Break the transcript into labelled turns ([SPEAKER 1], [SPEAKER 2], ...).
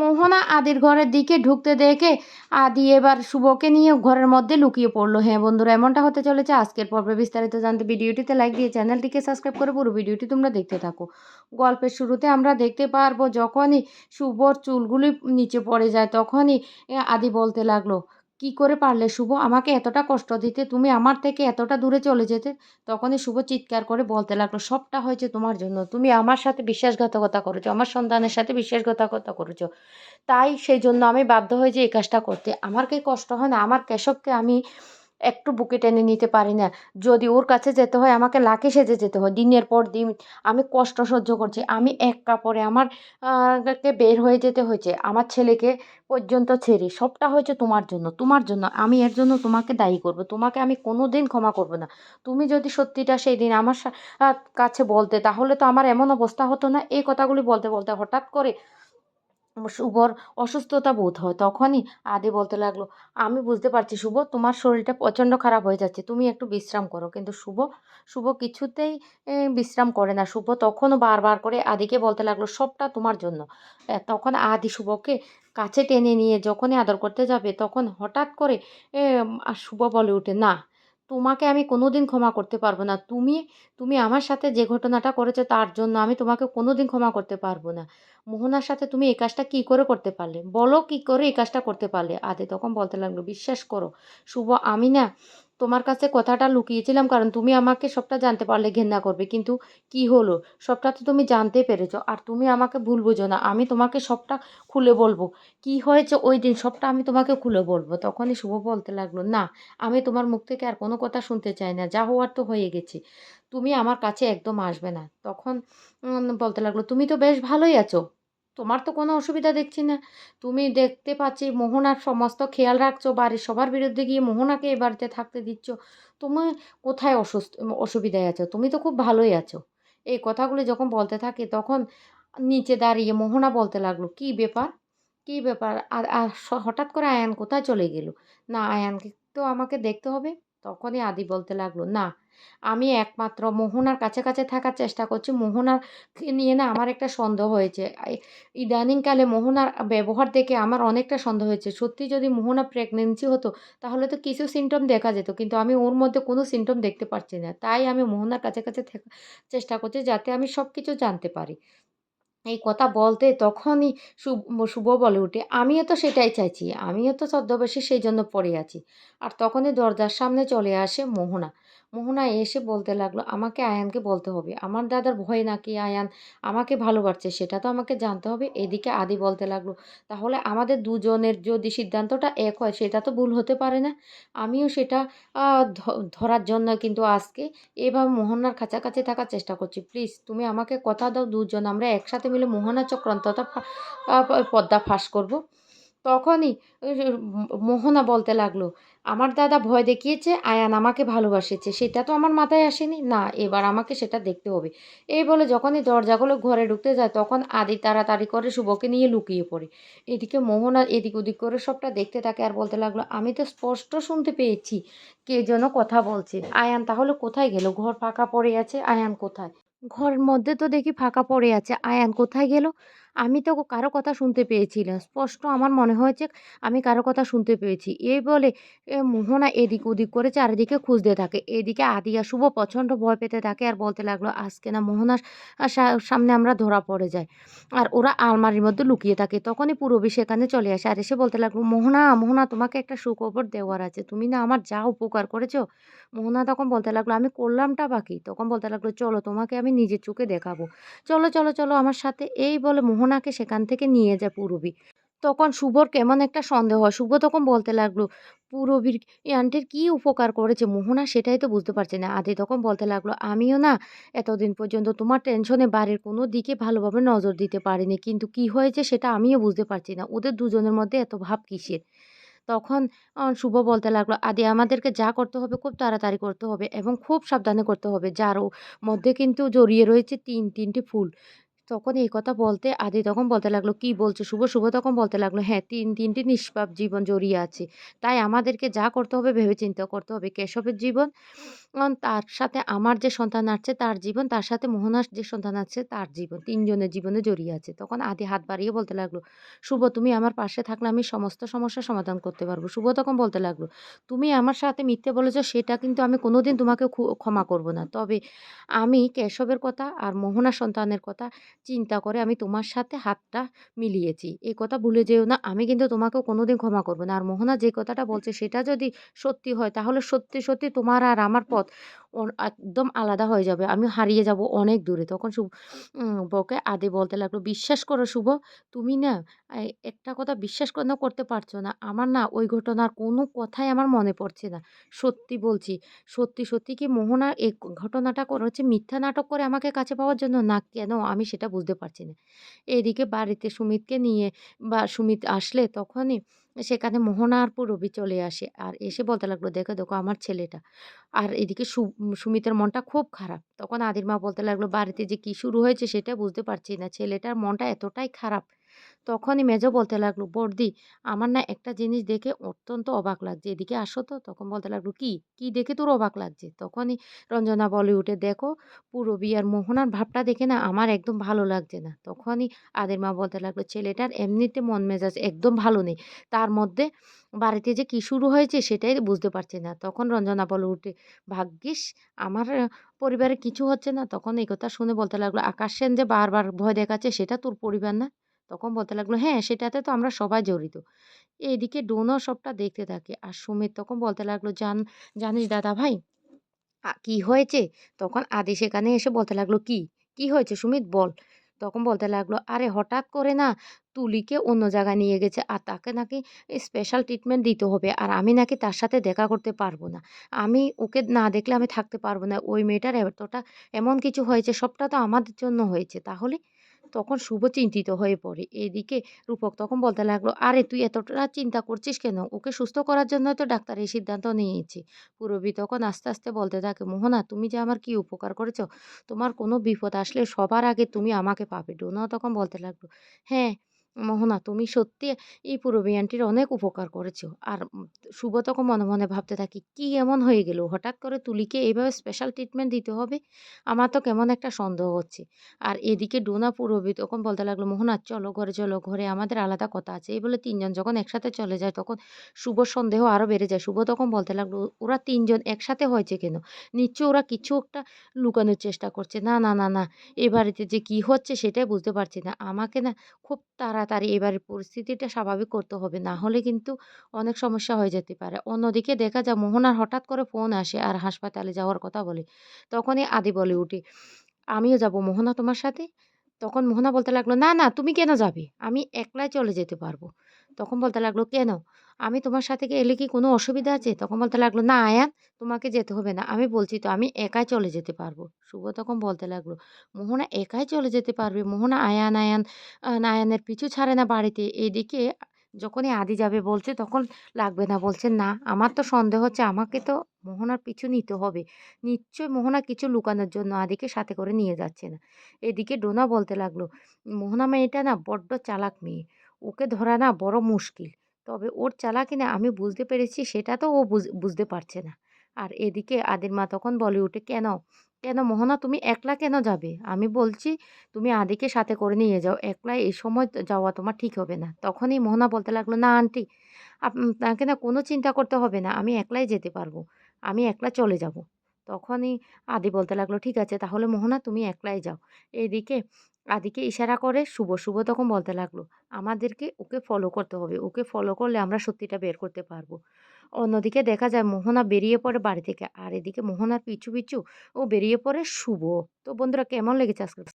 [SPEAKER 1] মোহনা আদির ঘরের দিকে ঢুকতে দেখে আদি এবার শুভকে নিয়ে ঘরের মধ্যে লুকিয়ে পড়ল। হ্যাঁ বন্ধুরা, এমনটা হতে চলেছে আজকের পর্বে। বিস্তারিত জানতে ভিডিওটিতে লাইক দিয়ে চ্যানেলটিকে সাবস্ক্রাইব করে পুরো ভিডিওটি তোমরা দেখতে থাকো। গল্পের শুরুতে আমরা দেখতে পারব, যখনই শুভর চুলগুলি নিচে পড়ে যায়, তখনই আদি বলতে লাগল কি করে পারলে শুভ? আমাকে এতটা কষ্ট দিতে, তুমি আমার থেকে এতটা দূরে চলে যেতে? তখনই শুভ চিৎকার করে বলতে লাগল, সবটা হয়েছে তোমার জন্য। তুমি আমার সাথে বিশ্বাসঘাতকতা করেছ, আমার সন্তানের সাথে বিশ্বাসঘাতকতা করেছ। তাই সেই জন্য আমি বাধ্য হয়ে যে এই কাজটা করতে। আমার কি কষ্ট হয় না? আমার কেশবকে আমি একটু বুকে টেনে নিতে পারি না। যদি ওর কাছে যেতে হয়, আমাকে লাখে সেজে যেতে হয়। দিনের পর দিন আমি কষ্ট সহ্য করছি। আমি এক কাপড়ে আমার কে বের হয়ে যেতে হয়েছে। আমার ছেলেকে পর্যন্ত ছেড়ে। সবটা হয়েছে তোমার জন্য তোমার জন্য। আমি এর জন্য তোমাকে দায়ী করব। তোমাকে আমি কোনো দিন ক্ষমা করব না। তুমি যদি সত্যিটা সেই দিন আমার কাছে বলতে, তাহলে তো আমার এমন অবস্থা হতো না। এই কথাগুলি বলতে বলতে হঠাৎ করে শুভর অসুস্থতা বোধ হয়। তখনই আদি বলতে লাগল, আমি বুঝতে পারছি শুভ তোমার শরীরটা প্রচণ্ড খারাপ হয়ে যাচ্ছে, তুমি একটু বিশ্রাম করো। কিন্তু শুভ শুভ কিছুতেই বিশ্রাম করে না। শুভ তখনও বারবার করে আদিকে বলতে লাগল, সবটা তোমার জন্য। তখন আদি শুভকে কাছে টেনে নিয়ে যখনই আদর করতে যাবে, তখন হঠাৎ করে শুভ বলে উঠে না তোমাকে আমি কোনোদিন ক্ষমা করতে পারব না। তুমি তুমি আমার সাথে যে ঘটনাটা করেছ তার জন্য আমি তোমাকে কোনো দিন ক্ষমা করতে পারব না। মোহনার সাথে তুমি এই কাজটা কী করে করতে পারলে? বলো কী করে এই কাজটা করতে পারলে? আদে তখন বলতে লাগল, বিশ্বাস করো, শুভ, আমি না তোমার কাছে কথাটা লুকিয়েছিলাম, কারণ তুমি আমাকে সবটা জানতে পারলে ঘেন্না করবে। কিন্তু কি হলো? সবটা তো তুমি জানতে পেরেছ, আর তুমি আমাকে ভুল বুঝো না। আমি তোমাকে সবটা খুলে বলব। কি হয়েছে ওই দিন? সবটা আমি তোমাকে খুলে বলব। তখনই শুভ বলতে লাগল, না, আমি তোমার মুখ থেকে আর কোনো কথা শুনতে চাই না। যা হওয়ার তো হয়ে গেছে। তুমি আমার কাছে একদম আসবে না। তখন বলতে লাগল, তুমি তো বেশ ভালোই আছো। তোমার তো কোনো অসুবিধা দেখছি না। তুমি দেখতে পাচ্ছি মোহনার সমস্ত খেয়াল রাখছো, বাড়ির সবার বিরুদ্ধে গিয়ে মোহনাকে এ বাড়িতে থাকতে দিচ্ছ। তুমি কোথায় অসুস্থ, অসুবিধায় আছো? তুমি তো খুব ভালোই আছো। এই কথাগুলি যখন বলতে থাকে তখন নিচে দাঁড়িয়ে মোহনা বলতে লাগল, কি ব্যাপার? কি ব্যাপার? আর আর হঠাৎ করে আয়ান কোথায় চলে গেল? না, আয়ানকে তো আমাকে দেখতে হবে। তখনই আদি বলতে লাগল, না আমি একমাত্র মোহনার কাছে কাছে থাকার চেষ্টা করছি। মোহনার নিয়ে না আমার একটা সন্দেহ হয়েছে। ইদানিংকালে মোহনার ব্যবহার দেখে আমার অনেকটা সন্দেহ হয়েছে। সত্যি যদি মোহনা প্রেগনেন্সি হতো, তাহলে তো কিছু সিমটম দেখা যেত, কিন্তু আমি ওর মধ্যে কোনো সিমটম দেখতে পাচ্ছি না। তাই আমি মোহনার কাছে কাছে থাকার চেষ্টা করছি যাতে আমি সব কিছু জানতে পারি। এই কথা বলতে তখনই শুভ শুভ বলে উঠে, আমিও তো সেটাই চাইছি, আমিও তো ছদ্মবেশে সেই জন্য পড়ে আছি। আর তখনই দরজার সামনে চলে আসে মোহনা। মোহনা এসে বলতে লাগল, আমাকে আয়ানকে বলতে হবে। আমার দাদার ভয় নাকি আয়ান আমাকে ভালোবাসছে, সেটা তো আমাকে জানতে হবে। এদিকে আদি বলতে লাগল, তাহলে আমাদের দুজনের যদি সিদ্ধান্তটা এক হয়, সেটা তো ভুল হতে পারে না। আমিও সেটা ধরার জন্য কিন্তু আজকে এভাবে মোহনার কাছাকাছি থাকার চেষ্টা করছি। প্লিজ, তুমি আমাকে কথা দাও, দুজন আমরা একসাথে মিলে মোহনা চক্রান্তটা পর্দা ফাঁস করব। তখনই মোহনা বলতে লাগল, আমার দাদা ভয় দেখিয়েছে, আয়ান আমাকে ভালোবাসেছে, সেটা তো আমার মাথায় আসেনি। না, এবার আমাকে সেটা দেখতে হবে। এই বলে যখনই দরজাগুলো ঘরে ঢুকতে যায়, তখন আদি তাড়াতাড়ি করে শুভকে নিয়ে লুকিয়ে পড়ে। এদিকে মোহনা এদিক ওদিক করে সবটা দেখতে থাকে আর বলতে লাগল, আমি তো স্পষ্ট শুনতে পেয়েছি, কে যেন কথা বলছে। আয়ান তাহলে কোথায় গেল? ঘর ফাঁকা পড়ে আছে, আয়ান কোথায়? ঘরের মধ্যে তো দেখি ফাঁকা পড়ে আছে, আয়ান কোথায় গেল? আমি তো কারও কথা শুনতে পেয়েছিলাম স্পষ্ট আমার মনে হয়েছে আমি কারও কথা শুনতে পেয়েছি। এই বলে মোহনা এদিক ওদিক করে চারিদিকে খুঁজতে থাকে। এদিকে আদিয়া শুভ প্রচণ্ড ভয় পেতে থাকে আর বলতে লাগল, আজকে না মোহনার সামনে আমরা ধরা পড়ে যাই। আর ওরা আলমারির মধ্যে লুকিয়ে থাকে। তখনই পুরবী সেখানে চলে আসে আর এসে বলতে লাগল, মোহনা মোহনা, তোমাকে একটা সুখবর দেওয়ার আছে। তুমি না আমার যা উপকার করেছ? মোহনা তখন বলতে লাগল, আমি করলামটা বাকি তখন বলতে লাগল, চলো তোমাকে আমি নিজের চোখে দেখাবো। চলো চলো চলো আমার সাথে। এই বলে মোহনাকে সেখান থেকে নিয়ে যায় পূরবী। তখন শুভর কেমন একটা সন্দেহ হয়। শুভ তখন বলতে লাগল, পূরবীর এই আন্টির কী উপকার করেছে? মোহনা সেটাই তো বুঝতে পারছি না। আদি তখন বলতে লাগল, আমিও না এতদিন পর্যন্ত তোমার টেনশনে বাড়ির কোনো দিকে ভালোভাবে নজর দিতে পারিনি। কিন্তু কি হয়েছে সেটা আমিও বুঝতে পারছি না। ওদের দুজনের মধ্যে এত ভাব কিসের? তখন শুভ বলতে লাগল, আদি, আমাদেরকে যা করতে হবে খুব তাড়াতাড়ি করতে হবে এবং খুব সাবধানে করতে হবে। যার মধ্যে কিন্তু জড়িয়ে রয়েছে তিন, তিনটি ফুল। তখন এই কথা বলতে আদি তখন বলতে লাগল, "কি বলছো শুভ?" শুভ তখন বলতে লাগল, "হ্যাঁ, ৩ ৩টি নিষ্পাপ জীবন জড়িয়ে আছে। তাই আমাদেরকে যা করতে হবে ভেবে চিন্তা করতে হবে। কেশবের জীবন তার সাথে আমার যে সন্তান আছে তার জীবন, তার সাথে মোহনার যে সন্তান আছে তার জীবন। তিনজনের জীবনে জড়িয়ে আছে।" তখন আদি হাত বাড়িয়ে বলতে লাগল, "শুভ তুমি আমার পাশে থাকলে আমি সমস্ত সমস্যার সমাধান করতে পারব।" শুভ তখন বলতে লাগল, "তুমি আমার সাথে মিথ্যে বলেছ সেটা কিন্তু আমি কোনোদিন তোমাকে ক্ষমা করব না। তবে আমি কেশবের কথা আর মোহনা সন্তানের কথা চিন্তা করে আমি তোমার সাথে হাতটা মিলিয়েছি। এই কথা ভুলে যেও না। আমি কিন্তু তোমাকেও কোনোদিন ক্ষমা করব না। আর মোহনা যে কথাটা বলছে সেটা যদি সত্যি হয় তাহলে সত্যি, সত্যি তোমার আর আমার পথ একদম আলাদা হয়ে যাবে। আমি হারিয়ে যাব অনেক দূরে। তখন শুভ বউকে আদি বলতে লাগল, "বিশ্বাস করো শুভ, তুমি না একটা কথা বিশ্বাস কেন করতে পারছ না? আমার না ওই ঘটনার কোনো কথাই আমার মনে পড়ছে না। সত্যি বলছি। সত্যি, সত্যি কি মোহনা এই ঘটনাটা করেছে মিথ্যা নাটক করে আমাকে কাছে পাওয়ার জন্য? না কেন আমি সেটা বুঝতে পারছি না। এদিকে বাড়িতে সুমিতকে নিয়ে বা সুমিত আসলে তখনই সেখানে মোহনা আর পুরবি চলে আসে। আর এসে বলতে লাগল, "দেখো, দেখো আমার ছেলেটা।" আর এদিকে সুমিতের মনটা খুব খারাপ। তখন আদির মা বলতে লাগল, "বাড়িতে যে কী শুরু হয়েছে সেটা বুঝতে পারছি না। ছেলেটার মনটা এতটাই খারাপ।" তখনই মেজো বলতে লাগল, বর্দি আমার না একটা জিনিস দেখে অত্যন্ত অবাক লাগছে। এদিকে আসো তো।" তখন বলতে লাগল, "কি? কি দেখে তোর অবাক লাগছে?" তখনই রঞ্জনা বলে উঠে, "দেখো পূরবী আর মোহনার ভাবটা দেখে না আমার একদম ভালো লাগছে না।" তখনই আদের মা বলতে লাগল, "ছেলেটার এমনিতে মন মেজাজ একদম ভালো নেই। তার মধ্যে বাড়িতে যে কি শুরু হয়েছে সেটাই বুঝতে পারছি না।" তখন রঞ্জনা বলে উঠে, "ভাগ্যিস আমার পরিবারে কিছু হচ্ছে না।" তখন এই কথা শুনে বলতে লাগল, "আকাশ সেন যে বারবার ভয় দেখাচ্ছে সেটা তোর পরিবার না?" তখন বলতে লাগল, "হ্যাঁ, সেটাতে তো আমরা সবাই জড়িত।" এদিকে ডোনাও সবটা দেখতে থাকে। আর সুমিত তখন বলতে লাগল, "জান জানিস দাদা ভাই কি হয়েছে?" তখন আদি সেখানে এসে বলতে লাগল, "কি? কি হয়েছে সুমিত বল।" তখন বলতে লাগল, "আরে হঠাৎ করে না তুলিকে অন্য জায়গায় নিয়ে গেছে। আর তাকে নাকি স্পেশাল ট্রিটমেন্ট দিতে হবে। আর আমি নাকি তার সাথে দেখা করতে পারব না। আমি ওকে না দেখলে আমি থাকতে পারব না। ওই মেয়েটার এতটা এমন কিছু হয়েছে সবটা তো আমাদের জন্য হয়েছে। তাহলে?" তখন শুভ চিন্তিত হয়ে পড়ে। এদিকে রূপক তখন বলতে লাগল, "আরে তুই এতটা চিন্তা করছিস কেন? ওকে সুস্থ করার জন্য তো ডাক্তার এই সিদ্ধান্ত নিয়েছে।" পূরবী তখন আস্তে, আস্তে বলতে থাকে, "মোহনা তুমি যে আমার কি উপকার করেছ? তোমার কোনো বিপদ আসলে সবার আগে তুমি আমাকে পাবে।" ডোনা তখন বলতে লাগল, "হ্যাঁ, মোহনা তুমি সত্যি এই পূরবী আন্টির অনেক উপকার করেছ।" আর শুভ তখন মনে, মনে ভাবতে থাকি "কি এমন হয়ে গেল? হঠাৎ করে তুলিকে এইভাবে স্পেশাল ট্রিটমেন্ট দিতে হবে? আমার তো কেমন একটা সন্দেহ হচ্ছে।" আর এদিকে ডোনা পূরবী তখন বলতে লাগল, "মোহনা চলো ঘরে চলো, ঘরে আমাদের আলাদা কথা আছে।" এই বলে তিনজন যখন একসাথে চলে যায় তখন শুভ সন্দেহ আরও বেড়ে যায়। শুভ তখন বলতে লাগল, "ওরা তিনজন একসাথে হয়েছে কেন? নিশ্চয় ওরা কিছু একটা লুকানোর চেষ্টা করছে। না, না, না, না। এ বাড়িতে যে কি হচ্ছে সেটাই বুঝতে পারছি না। আমাকে না খুব তাড়াতাড়ি এবারের পরিস্থিতিটা স্বাভাবিক করতে হবে। না হলে কিন্তু অনেক সমস্যা হয়ে যেতে পারে।" অন্যদিকে দেখা যায় মোহনার হঠাৎ করে ফোন আসে আর হাসপাতালে যাওয়ার কথা বলে। তখনই আদি বলে উঠে, "আমিও যাব মোহনা তোমার সাথে?" তখন মোহনা বলতে লাগল, "না, না তুমি কেন যাবে? আমি একলাই চলে যেতে পারব।" তখন বলতে লাগল, "কেন? আমি তোমার সাথে গেলে কি কোনো অসুবিধা আছে?" তখন বলতে লাগল, "না আয়ান তোমাকে যেতে হবে না। আমি বলছি তো আমি একাই চলে যেতে পারব।" শুভ তখন বলতে লাগল, "মোহনা একাই চলে যেতে পারবে? মোহনা আয়ান, আয়ান আয়ানের পিছু ছাড়ে না বাড়িতে।" এদিকে যখনই আদি যাবে বলছে তখন লাগবে না। বলছে, "না আমার তো সন্দেহ হচ্ছে আমাকে তো মোহনার পিছু নিতে হবে। নিশ্চয়ই মোহনা কিছু লুকানোর জন্য আদিকে সাথে করে নিয়ে যাচ্ছে না।" এদিকে ডোনা বলতে লাগল, "মোহনা মেয়েটা না বড্ড চালাক মেয়ে। ওকে ধরা না বড় মুশকিল। তবে ওর চালাকি না আমি বুঝতে পেরেছি সেটা তো ও বুঝ বুঝতে পারছে না।" আর এদিকে আদির মা তখন বলে উঠে, "কেন? কেন মোহনা তুমি একলা কেন যাবে? আমি বলছি তুমি আদিকে সাথে করে নিয়ে যাও। একলা এই সময় যাওয়া তোমার ঠিক হবে না।" তখনই মোহনা বলতে লাগল, "না আন্টি আপনাকে না কোনো চিন্তা করতে হবে না। আমি একলাই যেতে পারব। আমি একলা চলে যাব।" তখনই আদি বলতে লাগল, "ঠিক আছে তাহলে মোহনা তুমি একলাই যাও।" এদিকে আদিকে ইশারা করে শুভ। শুভ তখন বলতে লাগল, "আমাদেরকে ওকে ফলো করতে হবে। ওকে ফলো করলে আমরা সত্যিটা বের করতে পারব।" অন্যদিকে দেখা যায় মোহনা বেরিয়ে পড়ে বাড়ি থেকে। আর এদিকে মোহনার পিছু, পিছু ও বেরিয়ে পড়ে শুভ। তো বন্ধুরা কেমন লেগেছে আজকের